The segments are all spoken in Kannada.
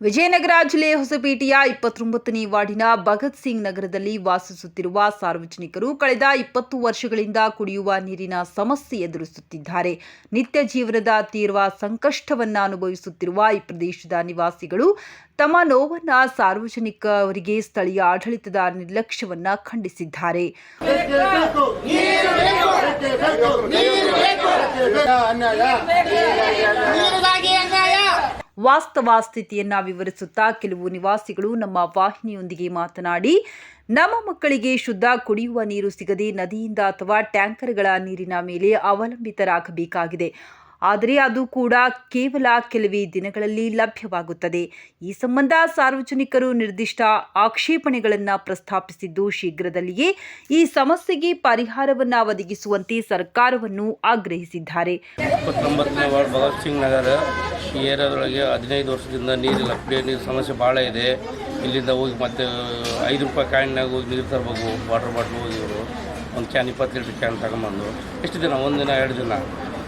ವಿಜಯನಗರ ಜಿಲ್ಲೆ ಹೊಸಪೇಟೆಯ ಇಪ್ಪತ್ತೊಂಬತ್ತನೇ ವಾರ್ಡಿನ ಭಗತ್ ಸಿಂಗ್ ನಗರದಲ್ಲಿ ವಾಸಿಸುತ್ತಿರುವ ಸಾರ್ವಜನಿಕರು ಕಳೆದ ಇಪ್ಪತ್ತು ವರ್ಷಗಳಿಂದ ಕುಡಿಯುವ ನೀರಿನ ಸಮಸ್ಯೆ ಎದುರಿಸುತ್ತಿದ್ದಾರೆ ನಿತ್ಯ ಜೀವನದ ತೀವ್ರ ಸಂಕಷ್ಟವನ್ನು ಅನುಭವಿಸುತ್ತಿರುವ ಈ ಪ್ರದೇಶದ ನಿವಾಸಿಗಳು ತಮ್ಮ ನೋವನ್ನ ಸಾರ್ವಜನಿಕರಿಗೆ ಸ್ಥಳೀಯ ಆಡಳಿತದ ನಿರ್ಲಕ್ಷ್ಯವನ್ನು ಖಂಡಿಸಿದ್ದಾರೆ ಅನ್ಯಾಯ ವಾಸ್ತವ ಸ್ಥಿತಿಯನ್ನ ವಿವರಿಸುತ್ತಾ ಕೆಲವು ನಿವಾಸಿಗಳು ನಮ್ಮ ವಾಹಿನಿಯೊಂದಿಗೆ ಮಾತನಾಡಿ, ನಮ್ಮ ಮಕ್ಕಳಿಗೆ ಶುದ್ಧ ಕುಡಿಯುವ ನೀರು ಸಿಗದೆ ನದಿಯಿಂದ ಅಥವಾ ಟ್ಯಾಂಕರ್ಗಳ ನೀರಿನ ಮೇಲೆ ಅವಲಂಬಿತರಾಗಬೇಕಾಗಿದೆ. ಆದರೆ ಅದು ಕೂಡ ಕೇವಲ ಕೆಲವೇ ದಿನಗಳಲ್ಲಿ ಲಭ್ಯವಾಗುತ್ತದೆ. ಈ ಸಂಬಂಧ ಸಾರ್ವಜನಿಕರು ನಿರ್ದಿಷ್ಟ ಆಕ್ಷೇಪಣೆಗಳನ್ನು ಪ್ರಸ್ತಾಪಿಸಿದ್ದು ಶೀಘ್ರದಲ್ಲಿಯೇ ಈ ಸಮಸ್ಯೆಗೆ ಪರಿಹಾರವನ್ನು ಒದಗಿಸುವಂತೆ ಸರ್ಕಾರವನ್ನು ಆಗ್ರಹಿಸಿದ್ದಾರೆ. ಭಗತ್ ಸಿಂಗ್ ನಗರ, ಈ ಏರಿಯಾದೊಳಗೆ ಹದಿನೈದು ವರ್ಷದಿಂದ ನೀರು ಲಭ್ಯ ಸಮಸ್ಯೆ ಭಾಳ ಇದೆ. ಇಲ್ಲಿಂದ ಹೋಗಿ ಮತ್ತೆ ಐದು ರೂಪಾಯಿ ಕ್ಯಾನ್ನಾಗ ಹೋಗಿ ನೀರು ತರಬೇಕು, ವಾಟರ್ ಬಾಟ್ಲ್ ಹೋಗಿ ಇವರು. ಒಂದು ಕ್ಯಾನ್ ಇಪ್ಪತ್ತು ಕ್ಯಾನ್ ತಗೊಂಬಂದು ಎಷ್ಟು ದಿನ? ಒಂದು ದಿನ, ಎರಡು ದಿನ?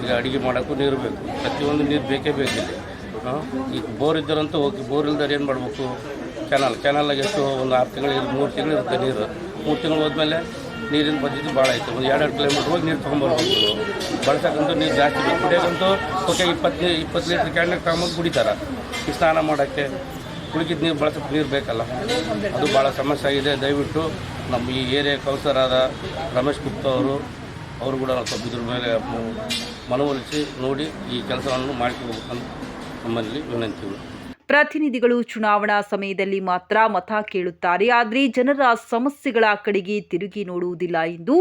ಈಗ ಅಡುಗೆ ಮಾಡೋಕ್ಕೂ ನೀರು ಬೇಕು. ಪ್ರತಿಯೊಂದು ನೀರು ಬೇಕೇ ಬೇಕಿದೆ ಈಗ ಬೋರ್ ಇದ್ದರಂತೂ ಹೋಗಿ ಬೋರ್ ಇಲ್ದಾರೆ ಏನು ಮಾಡಬೇಕು? ಕೆನಲ್ ಕೆನಲ್ನಾಗ ಎಷ್ಟು ಒಂದು ಆರು ತಿಂಗಳು ಮೂರು ತಿಂಗಳು ಇರುತ್ತೆ ನೀರು. ಮೂರು ತಿಂಗಳು ಹೋದ್ಮೇಲೆ ನೀರಿನ ಪದ್ಧತಿ ಭಾಳ ಆಯಿತು. ಒಂದು ಎರಡು ಕಿಲೋಮೀಟ್ರ್ ಹೋಗಿ ನೀರು ತೊಗೊಂಬರ್ಬೋದು ಬಳಸಕ್ಕಂತೂ ನೀರು ಜಾಸ್ತಿ ಬೇಕು. ಕುಡಿಯೋಕ್ಕಂತೂ ಓಕೆ, ಇಪ್ಪತ್ತು ಇಪ್ಪತ್ತು ಲೀಟ್ರ್ ಕ್ಯಾಂಡಕ್ಕೆ ತಗೊಂಬಂದು ಕುಡಿತಾರೆ. ಈ ಸ್ನಾನ ಮಾಡೋಕ್ಕೆ ಕುಡಿಕಿದ ನೀರು ಬಳಸೋಕ್ಕೆ ನೀರು ಬೇಕಲ್ಲ. ಅದು ಭಾಳ ಸಮಸ್ಯೆ ಆಗಿದೆ. ದಯವಿಟ್ಟು ನಮ್ಮ ಈ ಏರಿಯಾ ಕೌನ್ಸಿಲರ್ ಆದ ರಮೇಶ್ ಗುಪ್ತಾ ಅವರು ಅವರು ಕೂಡ ಸ್ವಲ್ಪ ಇದ್ರ ಮೇಲೆ ಮನವೊಲಿಸಿ ನೋಡಿ ಈ ಕೆಲಸವನ್ನು ಮಾಡಿಕೊಡಬೇಕಂತ ನಮ್ಮಲ್ಲಿ ವಿನಂತಿ ಪ್ರತಿನಿಧಿಗಳು ಚುನಾವಣಾ ಸಮಯದಲ್ಲಿ ಮಾತ್ರ ಮತ ಕೇಳುತ್ತಾರೆ. ಆದರೆ ಜನರ ಸಮಸ್ಯೆಗಳ ಕಡೆಗೆ ತಿರುಗಿ ನೋಡುವುದಿಲ್ಲ ಎಂದು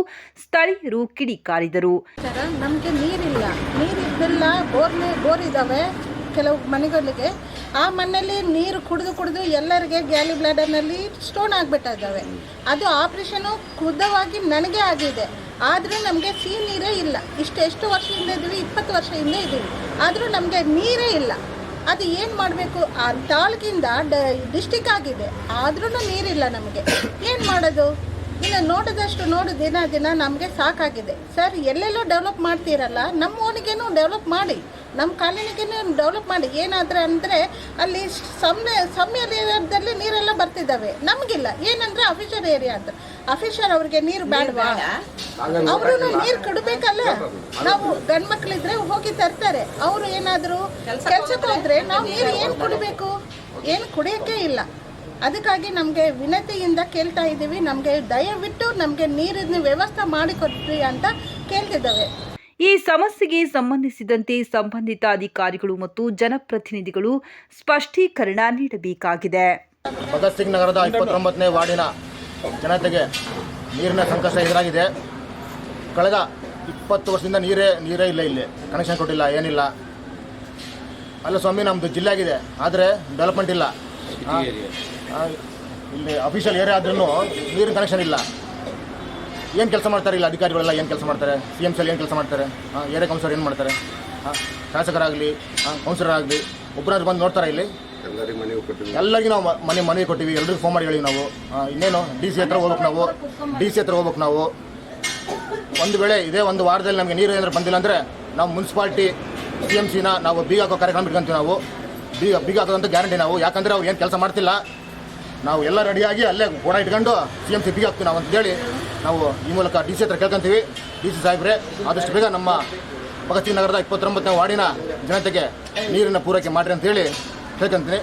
ಸ್ಥಳೀಯರು ಕಿಡಿಕಾರಿದರು. ಸರ ನಮಗೆ ನೀರಿಲ್ಲ. ನೀರಿದ್ದಿಲ್ಲ ಬೋರ್ನೆ ಬೋರ್ ಇದ್ದಾವೆ ಕೆಲವು ಮನೆಗಳಿಗೆ. ಆ ಮನೆಯಲ್ಲಿ ನೀರು ಕುಡಿದು ಕುಡಿದು ಎಲ್ಲರಿಗೆ ಗ್ಯಾಲಿ ಬ್ಲಾಡರ್ನಲ್ಲಿ ಸ್ಟೋನ್ ಆಗಿಬಿಟ್ಟಿದ್ದಾವೆ. ಅದು ಆಪ್ರೇಷನು ಖುದ್ದವಾಗಿ ನನಗೆ ಆಗಿದೆ. ಆದರೂ ನಮಗೆ ಸಿಹಿ ನೀರೇ ಇಲ್ಲ. ಇಷ್ಟು ಎಷ್ಟು ವರ್ಷದಿಂದ ಇದ್ದೀವಿ? ಇಪ್ಪತ್ತು ವರ್ಷದಿಂದ ಇದ್ದೀವಿ. ಆದರೂ ನಮಗೆ ನೀರೇ ಇಲ್ಲ. ಅದು ಏನು ಮಾಡಬೇಕು? ಆ ತಾಲೂಕಿಂದ ಡ ಡಿಸ್ಟಿಕ್ ಆಗಿದೆ. ಆದ್ರೂ ನೀರಿಲ್ಲ ನಮಗೆ. ಏನು ಮಾಡೋದು? ಇನ್ನು ನೋಡಿದಷ್ಟು ನೋಡು, ದಿನ ದಿನ ನಮಗೆ ಸಾಕಾಗಿದೆ. ಸರ್, ಎಲ್ಲೆಲ್ಲೋ ಡೆವಲಪ್ ಮಾಡ್ತೀರಲ್ಲ, ನಮ್ಮ ಓಣಿಗೇನು ಡೆವಲಪ್ ಮಾಡಿ. ನಮ್ಮ ಕಾಲೋನಿಗೆ ಡೆವಲಪ್ ಮಾಡಿ ಏನಾದ್ರೆ ಅಂದರೆ ಅಲ್ಲಿ ಸಮ್ಯ ಸಮ್ಯ ಏರಿಯಾದಲ್ಲಿ ನೀರೆಲ್ಲ ಬರ್ತಿದ್ದಾವೆ ನಮಗಿಲ್ಲ. ಏನಂದ್ರೆ ಅಫಿಷಿಯಲ್ ಏರಿಯಾ ಅಂತ. ಅಫಿಷಿಯಲ್ ಅವ್ರಿಗೆ ನೀರು ಬೇಡವಾ? ಅವರು ನೀರು ಕೊಡಬೇಕಲ್ಲ. ನಾವು ಗಂಡು ಮಕ್ಕಳಿದ್ರೆ ಹೋಗಿ ತರ್ತಾರೆ. ಅವರು ಏನಾದರೂ ಕೆಲಸಕ್ಕೆ ಹೋದ್ರೆ ನಾವು ನೀರು ಏನು ಕುಡಿಬೇಕು? ಏನು ಕುಡಿಯೋಕೆ ಇಲ್ಲ. ಅದಕ್ಕಾಗಿ ನಮಗೆ ವಿನತಿಯಿಂದ ಕೇಳ್ತಾ ಇದ್ದೀವಿ. ನಮಗೆ ದಯವಿಟ್ಟು ನಮಗೆ ನೀರಿನ ವ್ಯವಸ್ಥೆ ಮಾಡಿಕೊಡ್ರಿ ಅಂತ ಕೇಳ್ತಿದ್ದೇವೆ. ಈ ಸಮಸ್ಯೆಗೆ ಸಂಬಂಧಿಸಿದಂತೆ ಸಂಬಂಧಿತ ಅಧಿಕಾರಿಗಳು ಮತ್ತು ಜನಪ್ರತಿನಿಧಿಗಳು ಸ್ಪಷ್ಟೀಕರಣ ನೀಡಬೇಕಾಗಿದೆ. ಭಗತ್ ಸಿಂಗ್ ನಗರದ ಇಪ್ಪತ್ತೊಂಬತ್ತನೇ ವಾರ್ಡಿನ ಜನತೆಗೆ ನೀರಿನ ಸಂಕಷ್ಟ ಎದುರಾಗಿದೆ. ಕಳೆದ ಇಪ್ಪತ್ತು ವರ್ಷದಿಂದ ನೀರೇ ನೀರೇ ಇಲ್ಲ ಇಲ್ಲಿ. ಕನೆಕ್ಷನ್ ಕೊಟ್ಟಿಲ್ಲ ಏನಿಲ್ಲ. ಅಲ್ಲ ಸ್ವಾಮಿ ನಮ್ಮದು ಜಿಲ್ಲೆ ಆಗಿದೆ. ಆದರೆ ಡೆವಲಪ್ಮೆಂಟ್ ಇಲ್ಲ. ಇಲ್ಲಿ ಅಫಿಷಿಯಲ್ ಏರಿಯಾ ಆದ್ರೂ ನೀರಿನ ಕನೆಕ್ಷನ್ ಇಲ್ಲ. ಏನು ಕೆಲಸ ಮಾಡ್ತಾರೆ ಇಲ್ಲ ಅಧಿಕಾರಿಗಳೆಲ್ಲ ಏನು ಕೆಲಸ ಮಾಡ್ತಾರೆ? ಸಿ ಎಂ ಸಿ ಏನು ಕೆಲಸ ಮಾಡ್ತಾರೆ? ಹಾಂ ಏರಿಯಾ ಕೌನ್ಸಿಲರ್ ಏನು ಮಾಡ್ತಾರೆ? ಶಾಸಕರಾಗಲಿ ಕೌನ್ಸಿಲರ್ ಆಗಲಿ ಒಬ್ಬರಾದ್ರು ಬಂದು ನೋಡ್ತಾರೆ ಇಲ್ಲಿ? ಎಲ್ಲರಿಗೂ ನಾವು ಮನೆ ಮನೆ ಕೊಟ್ಟಿವಿ ಎಲ್ರಿಗೂ ಫೋನ್ ಮಾಡಿ ಹೇಳಿ ನಾವು. ಇನ್ನೇನು? ಡಿ ಸಿ ಹತ್ರ ಹೋಗ್ಬೇಕು ನಾವು. ಡಿ ಸಿ ಹತ್ರ ಹೋಗ್ಬೇಕು ನಾವು. ಒಂದು ವೇಳೆ ಇದೇ ಒಂದು ವಾರದಲ್ಲಿ ನಮಗೆ ನೀರು ಏನಾದ್ರು ಬಂದಿಲ್ಲ ಅಂದರೆ ನಾವು ಮುನ್ಸಿಪಾಲ್ಟಿ ಸಿ ಎಂ ಸಿನ ನಾವು ಬೀಗ ಹಾಕೋ ಕಾರ್ಯಕ್ರಮ ಇಟ್ಕೊಂತೀವಿ ನಾವು. ಬೀಗ ಬೀಗ ಹಾಕೋದಂತ ಗ್ಯಾರಂಟಿ ನಾವು. ಯಾಕಂದರೆ ಅವ್ರು ಏನು ಕೆಲಸ ಮಾಡ್ತಿಲ್ಲ. ನಾವು ಎಲ್ಲ ರೆಡಿಯಾಗಿ ಅಲ್ಲೇ ಗೋಡ ಇಟ್ಕೊಂಡು ಸಿ ಎಂ ಸಿ ಬೀಗ ಹಾಕ್ತೀವಿ ನಾವು ಅಂತೇಳಿ. ನಾವು ಈ ಮೂಲಕ ಡಿ ಸಿ ಹತ್ರ ಕೇಳ್ಕೊಂತೀವಿ. ಡಿ ಸಿ ಸಾಹೇಬ್ರೆ, ಆದಷ್ಟು ಬೇಗ ನಮ್ಮ ಭಗತ್ ನಗರದ ಇಪ್ಪತ್ತೊಂಬತ್ತನೇ ವಾರ್ಡಿನ ಜನತೆಗೆ ನೀರಿನ ಪೂರೈಕೆ ಮಾಡಿರಿ ಅಂತೇಳಿ ಹೇಳ್ಕೊಂತೀನಿ